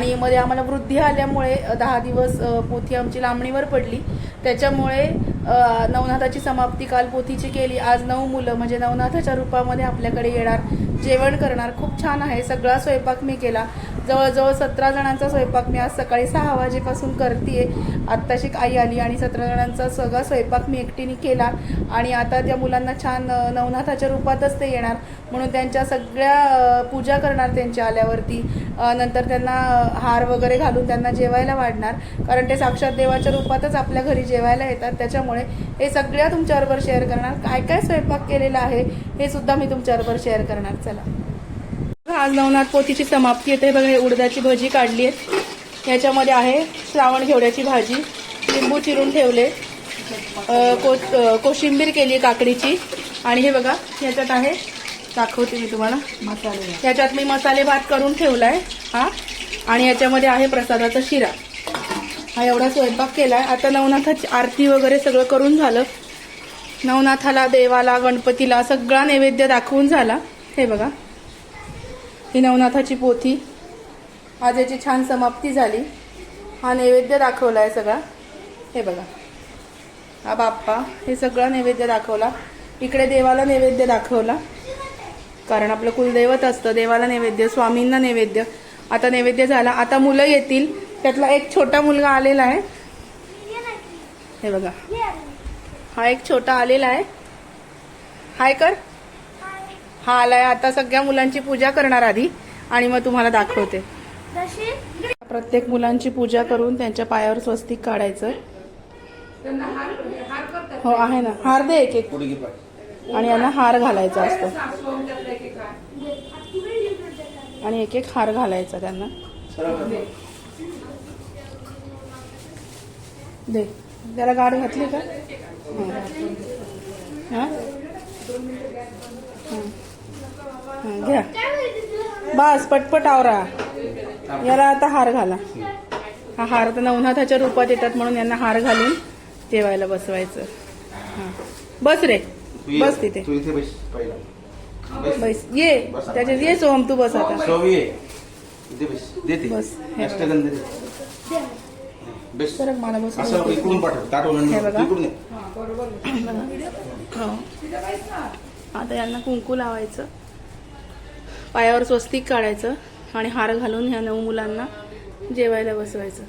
आणि मध्ये आम्हाला वृद्धी आल्यामुळे दहा दिवस पोथी आमची लांबणीवर पडली. त्याच्यामुळे नवनाथाची समाप्ती काल पोथीची केली. आज नऊ मुलं म्हणजे नवनाथाच्या रूपामध्ये आपल्याकडे येणार. जेवण करणार. खूप छान आहे. सगळा स्वयंपाक मी केला. जवळजवळ सतरा जणांचा स्वयंपाक मी आज सकाळी सहा वाजेपासून करते आत्ताशी आई आली आणि सतरा जणांचा सगळा स्वयंपाक मी एकटीने केला आणि आता त्या मुलांना छान नवनाथाच्या रूपातच ते येणार. म्हणून त्यांच्या सगळ्या पूजा करणार त्यांच्या आल्यावरती. नंतर त्यांना हार वगैरे घालून त्यांना जेवायला वाढणार. कारण ते साक्षात देवाच्या रूपातच आपल्या घरी जेवायला येतात. त्याच्यामुळे हे सगळ्या तुमच्याबरोबर शेअर करणार. काय काय स्वयंपाक केलेला आहे हे सुद्धा मी तुमच्याबरोबर शेअर करणार. चला. आज नवनाथ पोथीची समाप्ती येते. बघा हे उडदाची भजी काढली आहे. ह्याच्यामध्ये आहे श्रावण घेवड्याची भाजी. लिंबू चिरून ठेवले. को कोशिंबीर केली आहे काकडीची. आणि हे बघा ह्याच्यात आहे दाखवते मी तुम्हाला. मसाले ह्याच्यात मी मसाले भात करून ठेवलाय हा. आणि याच्यामध्ये आहे प्रसादाचा शिरा. हा एवढा स्वयंपाक केलाय. आता नवनाथाची आरती वगैरे सगळं करून झालं. नवनाथाला देवाला गणपतीला सगळा नैवेद्य दाखवून झाला. हे बघा. ही नवनाथाची पोथी. आज याची छान समाप्ती झाली. हा नैवेद्य दाखवला आहे सगळा. हे बघा. हा बाप्पा हे सगळा नैवेद्य दाखवला. इकडे देवाला नैवेद्य दाखवला. कारण आपलं कुलदैवत असतं. देवाला नैवेद्य स्वामींना नैवेद्य. आता नैवेद्य झाला. आता मुलं येतील. त्यातला एक छोटा मुलगा आलेला आहे. हे बघा. हा एक छोटा आलेला आहे. हाय कर. हा आलाय. आता सगळ्या मुलांची पूजा करणार आधी आणि मग तुम्हाला दाखवते. प्रत्येक मुलांची पूजा करून त्यांच्या पायावर स्वस्तिक काढायचं. हो आहे ना. हार दे एक एक. आणि यांना हार घालायचा असतो. आणि एक एक हार घालायचा त्यांना. दे. त्याला गाड घातली का? हा? हा. हा, घ्या. बस पटपट आवरा. याला आता हार घाला. हा हार तर नवनाथाच्या रूपात येतात म्हणून यांना हार घालून जेवायला बसवायचं. हा. बस रे. बस तिथे. बस ये. त्याच्यात ये सोहम तू बस आता. बस. बघा. आता यांना कुंकू लावायचं. पायावर स्वस्तिक काढायचं आणि हार घालून ह्या नऊ मुलांना जेवायला बसवायचं.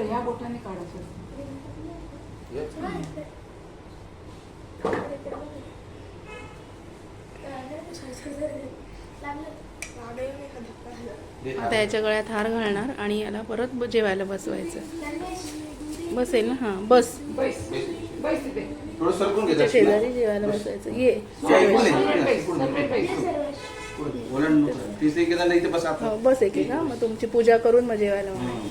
ह्या बोटाने काढायचं. आता याच्या गळ्यात हार घालणार आणि याला परत जेवायला बसवायचं. बसेल ना? हां बस. शेजारी जेवायला बसवायचं. ये. बैस. एक जण इथे बस. आता हो बस एक एक. हा मग तुमची पूजा करून मग जेवायला वाढा. हम्म.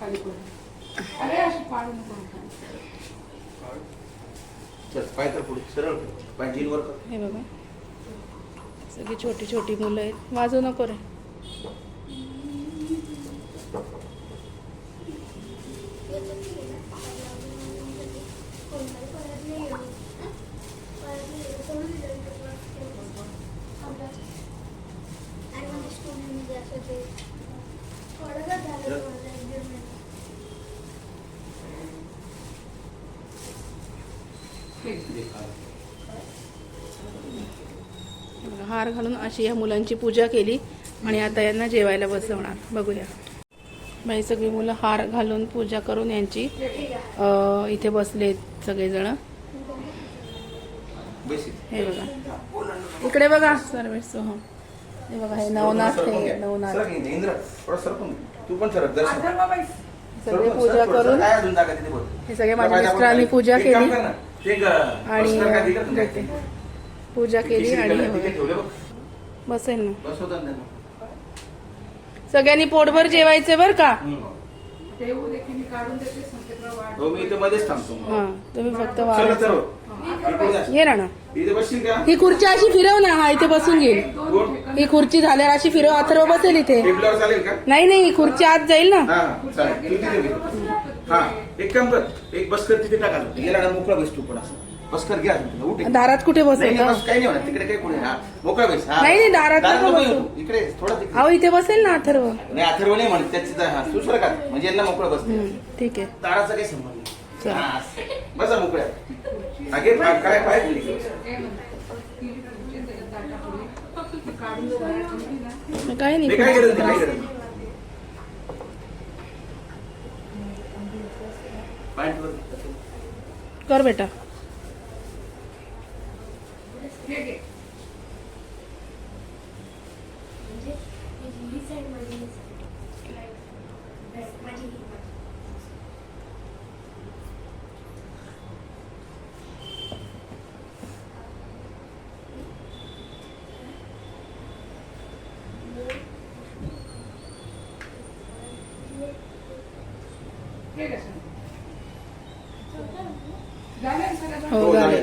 खाली करून अरे अशी पाडू नको चल पाय तर पुढे. सरळ पाय कर. हे बघा. सगळी छोटी छोटी मुलं आहेत. वाजू नको रे दे, हा. हे बघा, हार घालून अशी या मुलांची पूजा केली आणि आता यांना जेवायला बसवणार बघूया बाई सगळी मुलं हार घालून पूजा करून यांची इथे बसलेत सगळेजण. हे बघा इकडे बघा सर्वेश सोहम हे बघा हे नवनाथ हे. नवनाथ सगळे पूजा. करून. हे सगळे माझ्या मिस्टरांनी? पूजा केली आणि? देते. पूजा केली आणि हे. बसेल ना. सगळ्यांनी पोटभर जेवायचे बर का? हो मी इथे मध्येच थांबतो. हा तुम्ही फक्त. ये ना ही खुर्ची अशी फिरव ना. हा इथे बसून घेईल ही खुर्ची झाल्यावर अशी फिरव अथर्व बसेल इथे. नाही नाही ही खुर्ची आत जाईल ना. हा तू तिथे एक काम कर. एक बसकर तिथे टाका गेला ना मोकळा बस तू पण असं. बसकर घ्या उठ एक. दारात कुठे नाही बसेल बस काही नाही होणार. तिकडे काही कोणी हा मोकळा बस. हा. नाही, नाही, दारात नको नको बसू. येऊ. इकडे थोडा तिकडे. अहो इथे बसेल ना अथर्व. नाही अथर्व नाही म्हणत. त्याची हा दुसरं का. म्हणजे यांना मोकळं बस हम्म, ठीक आहे. ताराचा काही संबंध चल. नाही हा, असं. बसा मोकळ्या. पा- काय पाय खाली घे. काय नाही काय गरज नाही काय गरज नाही. कर बेटा हो हो, झाले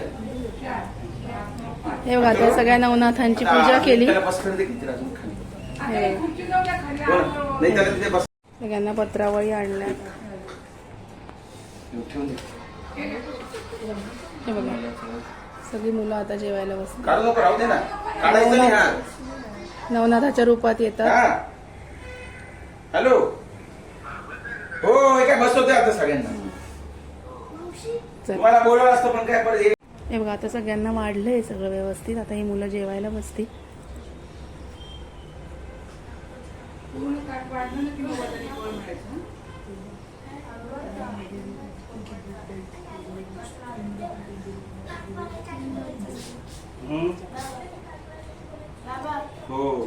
हे बघा त्या सगळ्या नवनाथांची पूजा केली. सगळ्यांना पत्रावळी आणल्या. हे बघा. सगळी मुलं आता जेवायला बस नवनाथाच्या रूपात येतात. हॅलो. हो काय बसवते आता सगळ्यांना. तुम्हाला बोलवलं असतं पण काय परत हे- बघा आता सगळ्यांना वाढलंय सगळं व्यवस्थित आता ही मुलं जेवायला बसती हम्म. हो हो.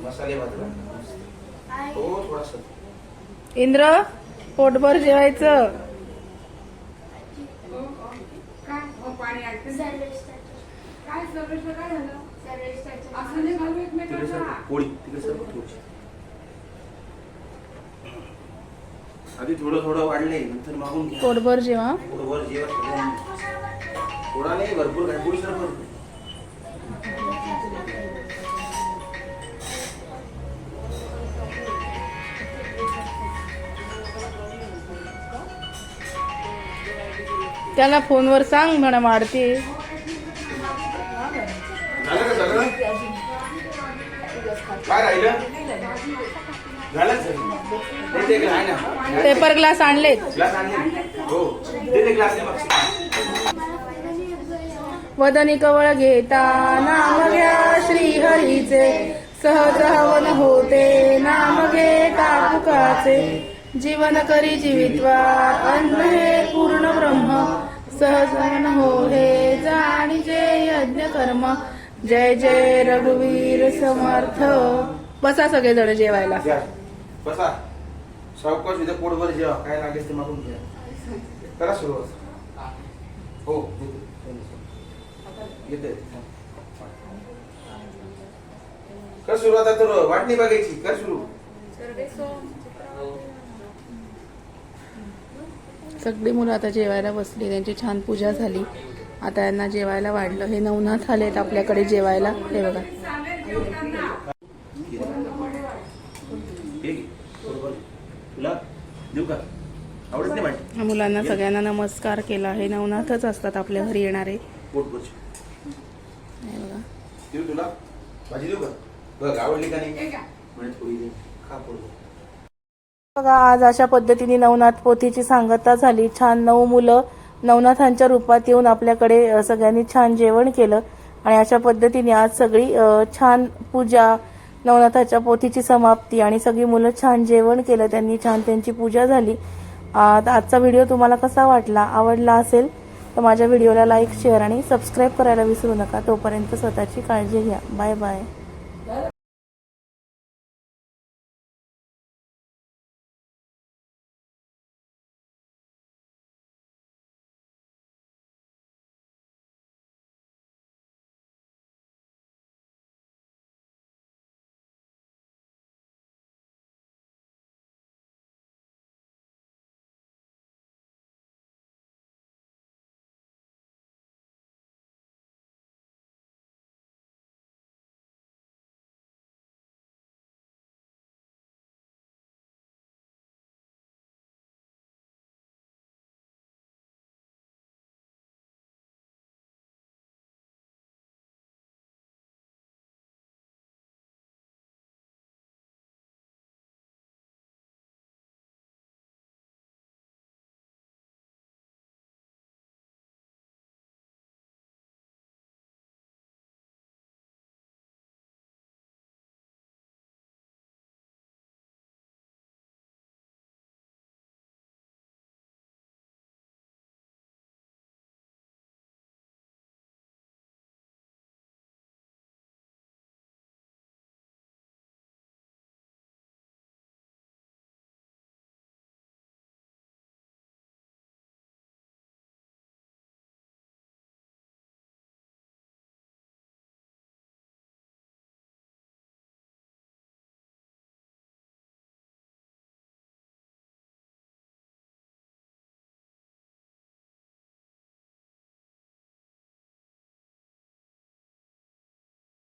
मसाले भात का? हो थोडासा इंद्र पोटभर जेवायचं. सर सर आधी थोडं थोडं वाढलंय नंतर मागून पोटभर जेवा. वर जेवा. थोडा नाही भरपूर काय पोळी त्याला फोनवर सांग म्हणा वाढते पेपर ग्लास आणले. हो. वदनी कवळ घेता नाम घ्या श्री हरीचे सहज हवन होते नाम घेता तुकाचे जीवन करी जीवित्वा अन्न हे पूर्ण ब्रह्म. सहज हवन हो हे जाणीचे यज्ञ कर्म. जय जय रघुवीर समर्थ. बसा सगळे जण जेवायला. घ्या बसा. सावकाश उद्या पोटभर जेवा. काय लागेल ते मागून घ्या. करा सुरुवात. हो येते. कर सुरुवात आता तर वाटणी बघायची. कर सुरू. सगळी मुलं आता जेवायला बसली त्यांची छान पूजा झाली. आता यांना जेवायला वाढलं. हे नवनाथ आलेत आपल्याकडे जेवायला. हे बघा. हे मुलांना सगळ्यांना नमस्कार केला. हे नवनाथच असतात आपल्या घरी येणारे. पोटभर हे बघा. देऊ तुला? भाजी देऊ का? बघ आवडली का नाही म्हणजे थोडी दे खा पोटभर बघा आज अशा पद्धतीने नवनाथ पोथीची सांगता झाली. छान नऊ मुलं नवनाथांच्या रूपात येऊन आपल्याकडे सगळ्यांनी छान जेवण केलं. आणि अशा पद्धतीने आज सगळी छान पूजा नवनाथाच्या पोथीची समाप्ती आणि सगळी मुलं छान जेवण केलं. त्यांनी छान त्यांची पूजा झाली. आजचा व्हिडिओ तुम्हाला कसा वाटला आवडला असेल तर माझ्या व्हिडिओला लाईक शेअर आणि सबस्क्राईब करायला विसरू नका. तोपर्यंत स्वतःची काळजी घ्या. Bye bye.